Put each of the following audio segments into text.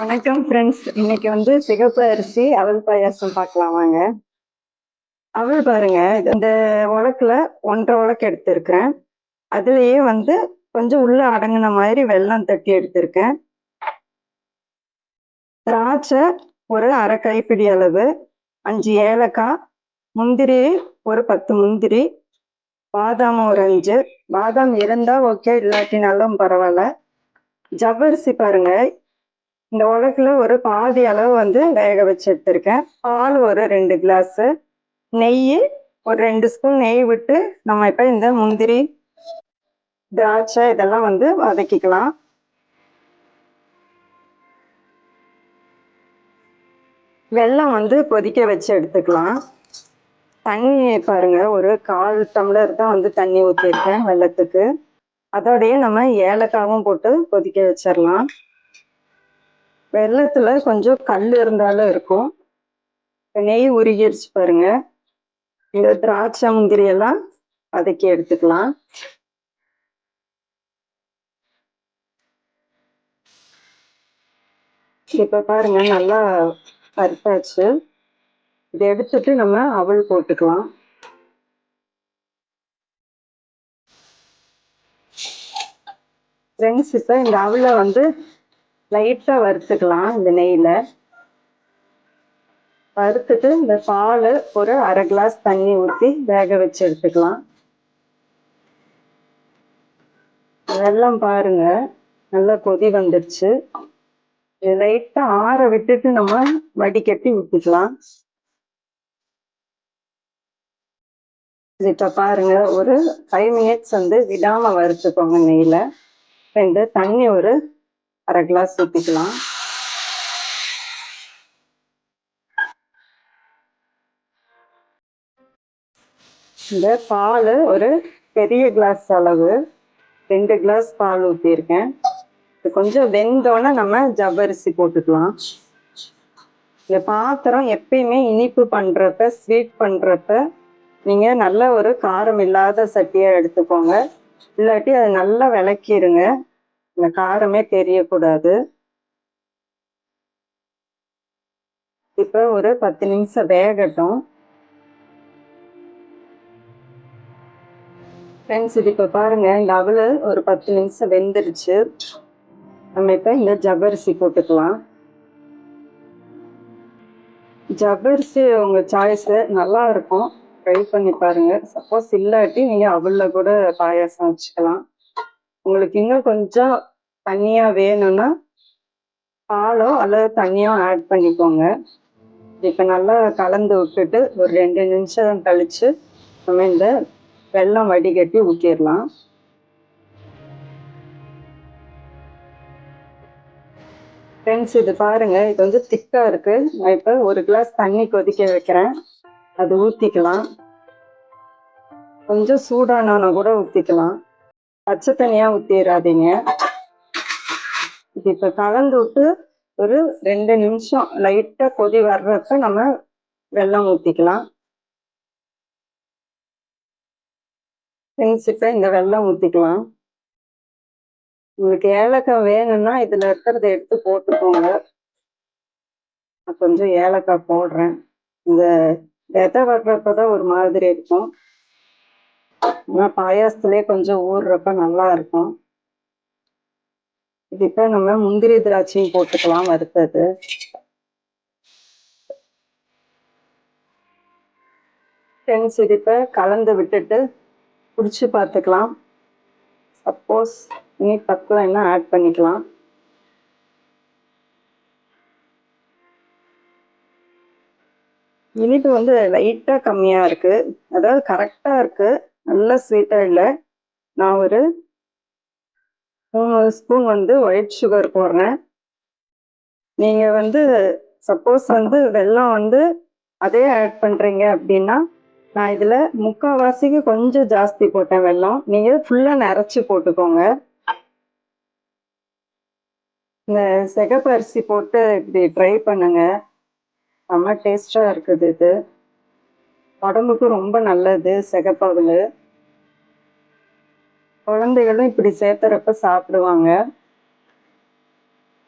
வணக்கம் ஃப்ரெண்ட்ஸ் இன்னைக்கு வந்து சிகப்பு அரிசி அவல் பாயாசம் பார்க்கலாம் வாங்க. அவள் பாருங்க இந்த உலக்கில் ஒன்றரை உலக்கு எடுத்திருக்கிறேன். அதுலேயே வந்து கொஞ்சம் உள்ள அடங்கின மாதிரி வெள்ளம் தட்டி எடுத்திருக்கேன். திராட்சை ஒரு அரை கைப்பிடி அளவு அஞ்சு ஏலக்காய் முந்திரி ஒரு பத்து முந்திரி பாதாம் ஒரு அஞ்சு. பாதாம் இருந்தால் ஓகே இல்லாட்டினாலும் பரவாயில்ல. ஜவ்வரிசி பாருங்க இந்த உலகில் ஒரு பாதி அளவு வந்து வேக வச்சு எடுத்திருக்கேன் பால் ஒரு ரெண்டு கிளாஸ். நெய் ஒரு ரெண்டு ஸ்பூன் நெய் விட்டு நம்ம இப்போ இந்த முந்திரி திராட்சை இதெல்லாம் வந்து வதக்கிக்கலாம். வெள்ளம் வந்து கொதிக்க வச்சு எடுத்துக்கலாம். தண்ணி பாருங்க ஒரு கால் டம்ளர் தான் வந்து தண்ணி ஊற்றிருக்கேன் வெள்ளத்துக்கு அதோடய நம்ம ஏலக்காவும் போட்டு கொதிக்க வச்சிடலாம் வெள்ளத்துல கொஞ்சம் கல் இருந்தாலும் இருக்கும். நெய் உருகிடுச்சு பாருங்க. இந்த திராட்சை முந்திரியெல்லாம் வதக்கி எடுத்துக்கலாம். இப்ப பாருங்க நல்லா பருப்பாச்சு இதை எடுத்துட்டு நம்ம அவள் போட்டுக்கலாம். ஃப்ரெண்ட்ஸ் இப்போ இந்த அவளை வந்து லைட்டாக வறுத்துக்கலாம் இந்த நெய்யில். வறுத்துட்டு இந்த பால் ஒரு அரை கிளாஸ் தண்ணி ஊற்றி வேக வச்சு எடுத்துக்கலாம். வெள்ளம் பாருங்க நல்லா கொதி வந்துடுச்சு லைட்டாக ஆற விட்டுட்டு நம்ம வடிகட்டி ஊற்றிக்கலாம் இப்போ பாருங்க ஒரு ஃபைவ் மினிட்ஸ் வந்து விடாமல் வறுத்துக்கோங்க நெய்யில். ரெண்டு தண்ணி ஒரு அரை கிளாஸ் ஊற்றிக்கலாம் இந்த பால் ஒரு பெரிய கிளாஸ் அளவு. ரெண்டு கிளாஸ் பால் ஊற்றியிருக்கேன் இது கொஞ்சம் வெந்தோன்னே நம்ம ஜவ்வரிசி போட்டுக்கலாம். இந்த பாத்திரம் எப்பயுமே இனிப்பு பண்ணுறப்ப ஸ்வீட் பண்ணுறப்ப நீங்கள் நல்ல ஒரு காரம் இல்லாத சட்டியாக எடுத்துக்கோங்க. இல்லாட்டி அதை நல்லா விளக்கிடுங்க இந்த காரமே தெரியக்கூடாது. இப்போ ஒரு பத்து நிமிஷம் வேகட்டும். ஃப்ரெண்ட்ஸ் இது இப்போ பாருங்கள் இந்த அவள் ஒரு பத்து நிமிஷம் வெந்துருச்சு. நம்ம இப்போ இந்த ஜவ்வரிசி போட்டுக்கலாம். ஜவ்வரிசி உங்கள் சாய்ஸு நல்லா இருக்கும். ட்ரை பண்ணி பாருங்கள் சப்போஸ் இல்லாட்டி நீங்கள் அவளில் கூட பாயாசம் வச்சுக்கலாம். உங்களுக்கு இன்னும் கொஞ்சம் தண்ணியாக வேணும்னா பாலோ அல்லது தண்ணியோ ஆட் பண்ணிக்கோங்க. இப்போ நல்லா கலந்து விட்டுட்டு ஒரு ரெண்டு நிமிஷம் கழித்து நம்ம இந்த வெள்ளம் வடிகட்டி ஊற்றிடலாம் ஃப்ரெண்ட்ஸ் இது பாருங்கள் இது வந்து திக்காக இருக்குது நான் இப்போ ஒரு கிளாஸ் தண்ணி கொதிக்க வைக்கிறேன். அது ஊற்றிக்கலாம் கொஞ்சம் சூடானா கூட ஊற்றிக்கலாம் பச்சை தண்ணியாக ஊற்றிடாதீங்க இது இப்போ கலந்து விட்டு ஒரு ரெண்டு நிமிஷம் லைட்டாக கொதி வர்றப்ப நம்ம வெள்ளம் ஊற்றிக்கலாம் இப்போ இந்த வெள்ளம் ஊற்றிக்கலாம் உங்களுக்கு ஏலக்காய் வேணும்னா இதில் இருக்கிறத எடுத்து போட்டுக்கோங்க. நான் கொஞ்சம் ஏலக்காய் போடுறேன். இந்த விதை வர்றப்ப தான் ஒரு மாதிரி இருக்கும். ஆனால் பாயாசத்துலேயே கொஞ்சம் ஊறுறப்ப நல்லா இருக்கும். இது இப்போ நம்ம முந்திரி திராட்சையும் போட்டுக்கலாம் வறுத்தது. ஃப்ரெண்ட்ஸ் இது இப்போ கலந்து விட்டுட்டு குடிச்சு பார்த்துக்கலாம் சப்போஸ் இனி பக்கம் என்ன ஆட் பண்ணிக்கலாம். இனிப்பு வந்து லைட்டாக கம்மியாக இருக்குது அதாவது கரெக்டாக இருக்குது நல்ல ஸ்வீட்டாக இல்லை. நான் ஒரு மூணு ஸ்பூன் வந்து ஒயிட் சுகர் போடுறேன். நீங்கள் வந்து சப்போஸ் வந்து வெல்லம் வந்து அதே ஆட் பண்ணுறீங்க அப்படின்னா நான் இதில் முக்கால்வாசிக்கு கொஞ்சம் ஜாஸ்தி போட்டேன் வெல்லம். நீங்கள் ஃபுல்லாக நிறச்சி போட்டுக்கோங்க. இந்த சிகப்பு அரிசி போட்டு இப்படி ட்ரை பண்ணுங்க. செம்ம டேஸ்டாக இருக்குது இது. உடம்புக்கு ரொம்ப நல்லது சிகப்பவல் குழந்தைகளும் இப்படி சேர்த்துறப்ப சாப்பிடுவாங்க.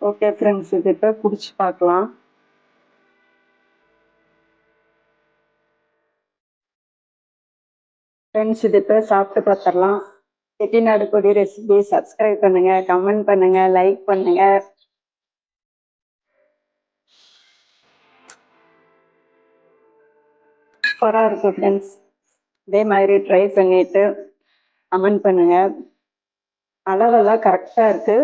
ஓகே ஃப்ரெண்ட்ஸ் இது இப்போ குடிச்சு பார்க்கலாம். ஃப்ரெண்ட்ஸ் இது இப்போ சாப்பிட்டு பார்த்துடலாம் செட்டிநாடு கொடி ரெசிபி சப்ஸ்கிரைப் பண்ணுங்க கமெண்ட் பண்ணுங்க லைக் பண்ணுங்க. சூப்பராக இருக்கும் ஃப்ரெண்ட்ஸ் இதே மாதிரி ட்ரை பண்ணிட்டு கமெண்ட் பண்ணுங்க. அளவெல்லாம் கரெக்டாக இருக்கு.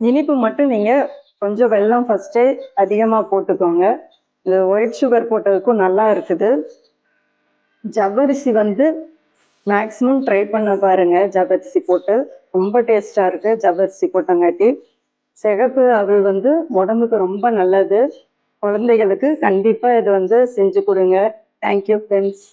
இனிப்பு மட்டும் நீங்கள் கொஞ்சம் வெள்ளம் ஃபஸ்ட்டே அதிகமாக போட்டுக்கோங்க. இந்த ஒயிட் சுகர் போட்டதுக்கும் நல்லா இருக்குது. ஜவ்வரிசி வந்து மேக்ஸிமம் ட்ரை பண்ண பாருங்க. ஜவ்வரிசி போட்டு ரொம்ப டேஸ்டாக இருக்கு ஜவ்வரிசி போட்டங்காட்டி. சிகப்பு அவள் வந்து உடம்புக்கு ரொம்ப நல்லது. குழந்தைகளுக்கு கண்டிப்பாக இது வந்து செஞ்சு கொடுங்க. Thank you friends